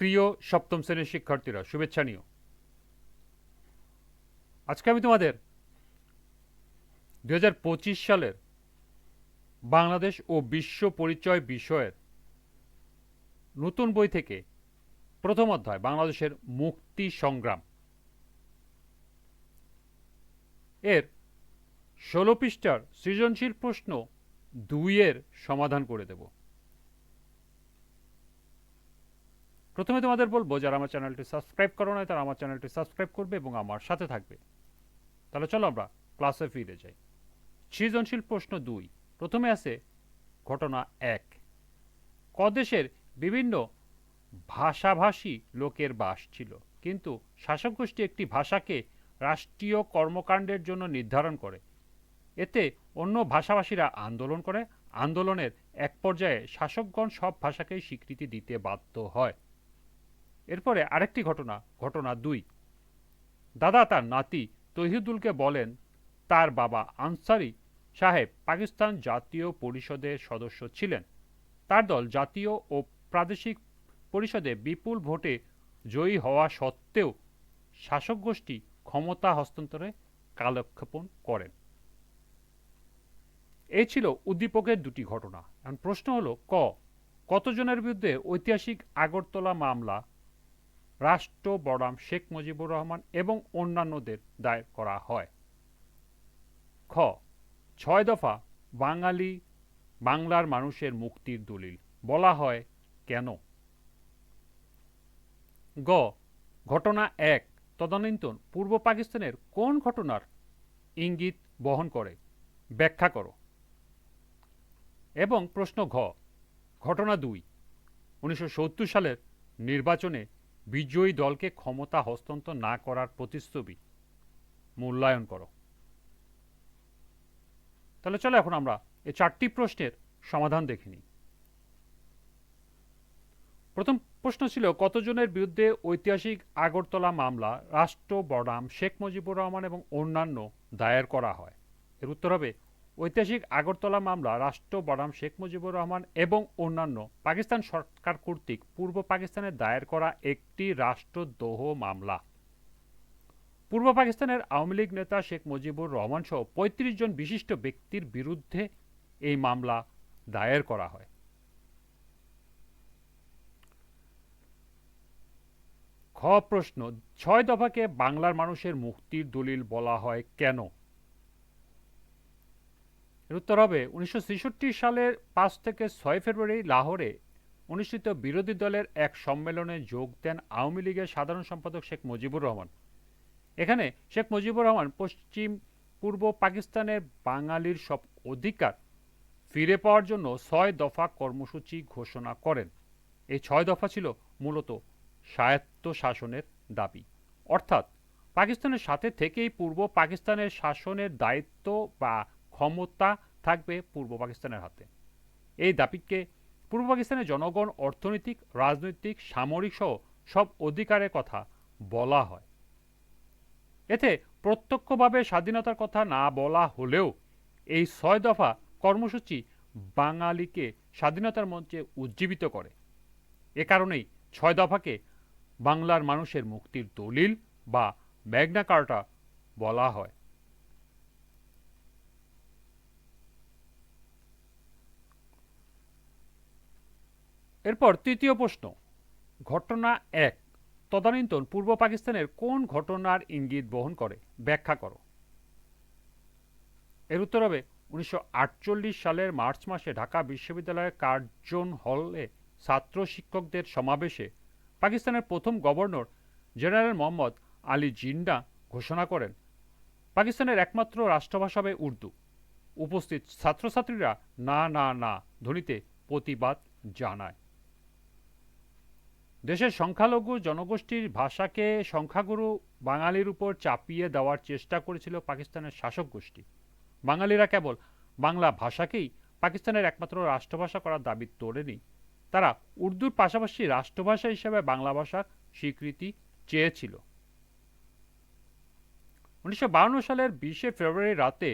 প্রিয় সপ্তম শ্রেণির শিক্ষার্থীরা, শুভেচ্ছা নিও। আজকে আমি তোমাদের দু হাজার পঁচিশ সালের বাংলাদেশ ও বিশ্ব পরিচয় বিষয়ের নতুন বই থেকে প্রথম অধ্যায়, বাংলাদেশের মুক্তি সংগ্রাম। এর ষোলো পৃষ্ঠার সৃজনশীল প্রশ্ন দুইয়ের সমাধান করে দেব। প্রথমে তোমাদের বলব, যারা আমার চ্যানেলটি সাবস্ক্রাইব করো না তারা আমার চ্যানেলটি সাবস্ক্রাইব করবে এবং আমার সাথে থাকবে। তাহলে চলো আমরা ক্লাসে ফিরে যাই। সৃজনশীল প্রশ্ন দুই। প্রথমে আছে ঘটনা এক। কদেশের বিভিন্ন ভাষাভাষী লোকের বাস ছিল, কিন্তু শাসক গোষ্ঠী একটি ভাষাকে রাষ্ট্রীয় কর্মকাণ্ডের জন্য নির্ধারণ করে। এতে অন্য ভাষাভাষীরা আন্দোলন করে। আন্দোলনের এক পর্যায়ে শাসকগণ সব ভাষাকেই স্বীকৃতি দিতে বাধ্য হয়। এরপরে আরেকটি ঘটনা ঘটনা দুই। দাদা তার নাতি তহিদুলকে বলেন, তার বাবা আনসারি সাহেব পাকিস্তান জাতীয় পরিষদের সদস্য ছিলেন। তার দল জাতীয় ও প্রাদেশিক পরিষদে বিপুল ভোটে জয়ী হওয়া সত্ত্বেও শাসক গোষ্ঠী ক্ষমতা হস্তান্তরে কালক্ষেপণ করেন। এই ছিল উদ্দীপকের দুটি ঘটনা। এখন প্রশ্ন হলো, ক? কতজনের বিরুদ্ধে ঐতিহাসিক আগরতলা মামলা রাষ্ট্র বড়াম শেখ মুজিবুর রহমান এবং অন্যান্যদের দায়ের করা হয়। খ, ছয় দফা বাঙালি, বাংলার মানুষের মুক্তির দলিল বলা হয় কেন? গ, ঘটনা এক, তদানীন্তন পূর্ব পাকিস্তানের কোন ঘটনার ইঙ্গিত বহন করে? ব্যাখ্যা করো। এবং প্রশ্ন ঘ, ঘটনা দুই, উনিশশো সালের নির্বাচনে বিজয়ী দলকে ক্ষমতা হস্তান্তর না করার প্রতিশ্রুতি। মূল্যায়ন করো। তাহলে চলো এখন আমরা এই চারটি প্রশ্নের সমাধান দেখে নিই। প্রথম প্রশ্ন ছিল, কতজনের বিরুদ্ধে ঐতিহাসিক আগরতলা মামলা রাষ্ট্র বড়াম শেখ মুজিবুর রহমান এবং অন্যান্য দায়ের করা হয়? এর উত্তর হবে ঐতিহাসিক আগরতলা মামলা, রাষ্ট্র বড়াম শেখ মুজিবুর রহমান এবং অন্যান্য পাকিস্তান সরকার কর্তৃক পূর্ব পাকিস্তানে দায়ের করা একটি রাষ্ট্রদ্রোহ মামলা। পূর্ব পাকিস্তানের আওয়ামী লীগ নেতা শেখ মুজিবুর রহমান সহ পঁয়ত্রিশ জন বিশিষ্ট ব্যক্তির বিরুদ্ধে এই মামলা দায়ের করা হয়। খ প্রশ্ন, ছয় দফাকে বাংলার মানুষের মুক্তির দলিল বলা হয় কেন? এর উত্তর হবে, উনিশশো সালের পাঁচ থেকে ছয় ফেব্রুয়ারি লাহোরে অনুষ্ঠিত বিরোধী দলের এক সম্মেলনে যোগ দেন আওয়ামী লীগের সাধারণ সম্পাদক শেখ মুজিবুর রহমান। এখানে শেখ মুজিবুর রহমান পশ্চিম পূর্ব পাকিস্তানের বাঙালির সব অধিকার ফিরে পাওয়ার জন্য ছয় দফা কর্মসূচি ঘোষণা করেন। এই ছয় দফা ছিল মূলত স্বায়ত্ত শাসনের দাবি। অর্থাৎ পাকিস্তানের সাথে থেকেই পূর্ব পাকিস্তানের শাসনের দায়িত্ব বা ক্ষমতা থাকবে পূর্ব পাকিস্তানের হাতে। এই দাবিকে পূর্ব পাকিস্তানের জনগণ, অর্থনৈতিক, রাজনৈতিক, সামরিক সহ সব অধিকারের কথা বলা হয়। এতে প্রত্যক্ষভাবে স্বাধীনতার কথা না বলা হলেও এই ছয় দফা কর্মসূচি বাঙালিকে স্বাধীনতার মঞ্চে উজ্জীবিত করে। এ কারণেই ছয় দফাকে বাংলার মানুষের মুক্তির দলিল বা ম্যাগনা কার্টা বলা হয়। এরপর তৃতীয় প্রশ্ন। ঘটনা এক। তদানীন্তন পূর্ব পাকিস্তানের কোন ঘটনার ইঙ্গিত বহন করে? ব্যাখ্যা করো। এর উত্তর হবে উনিশশো আটচল্লিশ সালের মার্চ মাসে ঢাকা বিশ্ববিদ্যালয়ের কার্জন হলে ছাত্র শিক্ষকদের সমাবেশে পাকিস্তানের প্রথম গভর্নর জেনারেল মোহাম্মদ আলী জিন্ডা ঘোষণা করেন, পাকিস্তানের একমাত্র রাষ্ট্রভাষা হবে উর্দু। উপস্থিত ছাত্রছাত্রীরা না না না ধ্বনিতে প্রতিবাদ জানায়। দেশের সংখ্যালঘু জনগোষ্ঠীর ভাষাকে সংখ্যাগুরু বাঙালির উপর চাপিয়ে দেওয়ার চেষ্টা করেছিল পাকিস্তানের শাসক গোষ্ঠী। বাঙালিরা কেবল বাংলা ভাষাকেই পাকিস্তানের একমাত্র রাষ্ট্রভাষা করার দাবি তোলেনি। তারা উর্দুর পাশাপাশি রাষ্ট্রভাষা হিসেবে বাংলা ভাষার স্বীকৃতি চেয়েছিল। উনিশশো সালের বিশে ফেব্রুয়ারি রাতে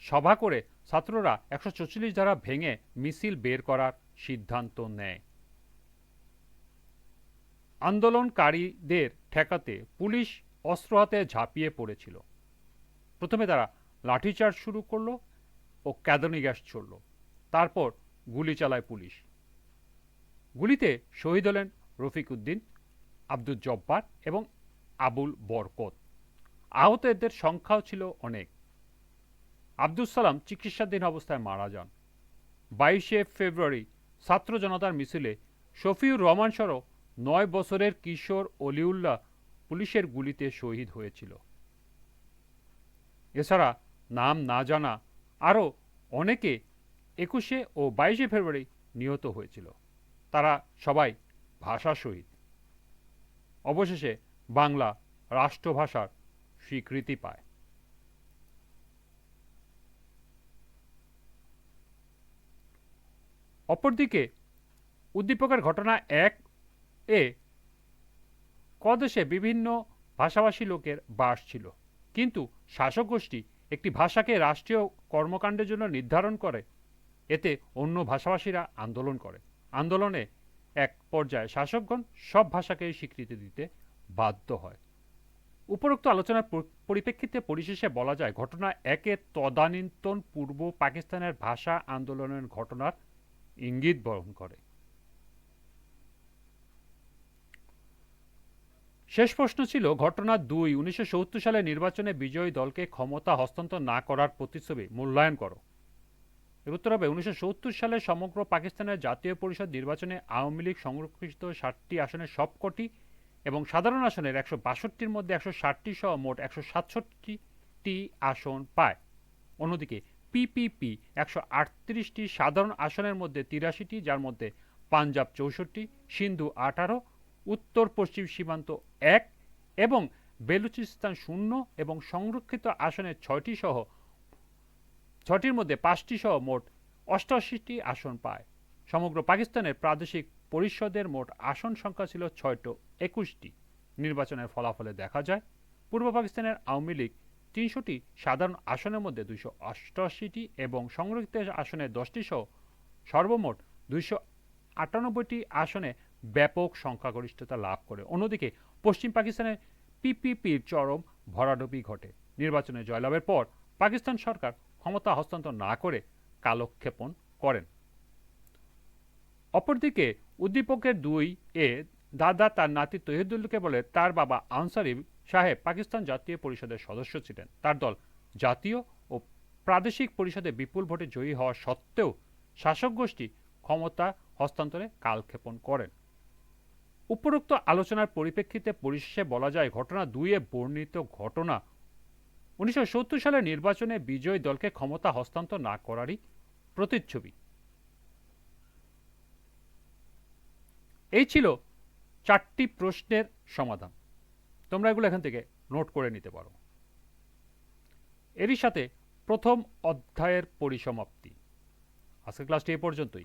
সভা করে ছাত্ররা একশো চল্লিশ ধারা ভেঙে মিছিল বের করার সিদ্ধান্ত নেয়। আন্দোলনকারীদের ঠেকাতে পুলিশ অস্ত্র হাতে ঝাঁপিয়ে পড়েছিল। প্রথমে তারা লাঠিচার্জ শুরু করল ও ক্যাদনি গ্যাস ছড়ল। তারপর গুলি চালায় পুলিশ। গুলিতে শহীদ হলেন রফিক উদ্দিন, আব্দুল জব্বার এবং আবুল বরকত। আহতদের সংখ্যাও ছিল অনেক। আব্দুল সালাম চিকিৎসাধীন অবস্থায় মারা যান। বাইশে ফেব্রুয়ারি ছাত্র জনতার মিছিলে শফিউর রহমান সহ নয় বছরের কিশোর অলিউল্লাহ পুলিশের গুলিতে শহীদ হয়েছিল। এছাড়া নাম না জানা আরও অনেকে একুশে ও বাইশে ফেব্রুয়ারি নিহত হয়েছিল। তারা সবাই ভাষা শহীদ। অবশেষে বাংলা রাষ্ট্রভাষার স্বীকৃতি পায়। অপরদিকে উদ্দীপকের ঘটনা এক এ কদেশে বিভিন্ন ভাষাভাষী লোকের বাস ছিল। কিন্তু শাসক গোষ্ঠী একটি ভাষাকে রাষ্ট্রীয় কর্মকাণ্ডের জন্য নির্ধারণ করে। এতে অন্য ভাষাভাষীরা আন্দোলন করে। আন্দোলনে এক পর্যায়ে শাসকগণ সব ভাষাকেই স্বীকৃতি দিতে বাধ্য হয়। উপরোক্ত আলোচনার পরিপ্রেক্ষিতে পরিশেষে বলা যায়, ঘটনা একে তদানীন্তন পূর্ব পাকিস্তানের ভাষা আন্দোলনের ঘটনার ইঙ্গিত বহন করে। শেষ প্রশ্ন ছিল, ঘটনা দুই, উনিশশো সালে নির্বাচনে বিজয়ী দলকে ক্ষমতা হস্তান্তর না করার প্রতিচ্ছবি মূল্যায়ন করো। এর উত্তর হবে, উনিশশো সত্তর সালে সমগ্র পাকিস্তানের জাতীয় পরিষদ নির্বাচনে আওয়ামী লীগ সংরক্ষিত ষাটটি আসনের সবকটি এবং সাধারণ আসনের একশো বাষট্টির মধ্যে একশো ষাটটি সহ মোট একশো সাতষট্টিটি আসন পায়। অন্যদিকে পিপিপি একশো আটত্রিশটি সাধারণ আসনের মধ্যে তিরাশিটি, যার মধ্যে পাঞ্জাব চৌষট্টি, সিন্ধু আঠারো উত্তর পশ্চিম সীমান্ত এক এবং বেলুচিস্তান শূন্য এবং সংরক্ষিত আসনের ছয়টি সহ ছটির মধ্যে পাঁচটি সহ মোট অষ্টআশিটি আসন পায়। সমগ্র পাকিস্তানের প্রাদেশিক পরিষদের মোট আসন সংখ্যা ছিল ছয়টো একুশটি। নির্বাচনের ফলাফলে দেখা যায়, পূর্ব পাকিস্তানের আওয়ামী লীগ তিনশোটি সাধারণ আসনের মধ্যে দুইশো অষ্টআশিটি এবং সংরক্ষিত আসনে দশটি সহ সর্বমোট দুইশো আটানব্বইটি আসনে ব্যাপক সংখ্যাগরিষ্ঠতা লাভ করে। অন্যদিকে, পশ্চিম পাকিস্তানের পিপিপির চরম ভরাডুবি ঘটে। নির্বাচনে জয়লাভের পর পাকিস্তান সরকার ক্ষমতা হস্তান্তর না করে কালক্ষেপণ করেন। অপরদিকে, উদ্দীপকের দুই এ দাদা তার নাতি তহিদুল্লকে বলে তার বাবা আনসারি সাহেব পাকিস্তান জাতীয় পরিষদের সদস্য ছিলেন। তার দল জাতীয় ও প্রাদেশিক পরিষদে বিপুল ভোটে জয়ী হওয়া সত্ত্বেও শাসক গোষ্ঠী ক্ষমতা হস্তান্তরে কালক্ষেপণ করেন। উপরোক্ত আলোচনার পরিপ্রেক্ষিতে পরিশেষে বলা যায়, ঘটনা দুইয়ে বর্ণিত ঘটনা। উনিশশো সত্তর সালের নির্বাচনে বিজয়ী দলকে ক্ষমতা হস্তান্তর না করারই প্রতিচ্ছবি। এই ছিল চারটি প্রশ্নের সমাধান। তোমরা এগুলো এখান থেকে নোট করে নিতে পারো। এরই সাথে প্রথম অধ্যায়ের পরিসমাপ্তি। আজকের ক্লাসটি এ পর্যন্তই।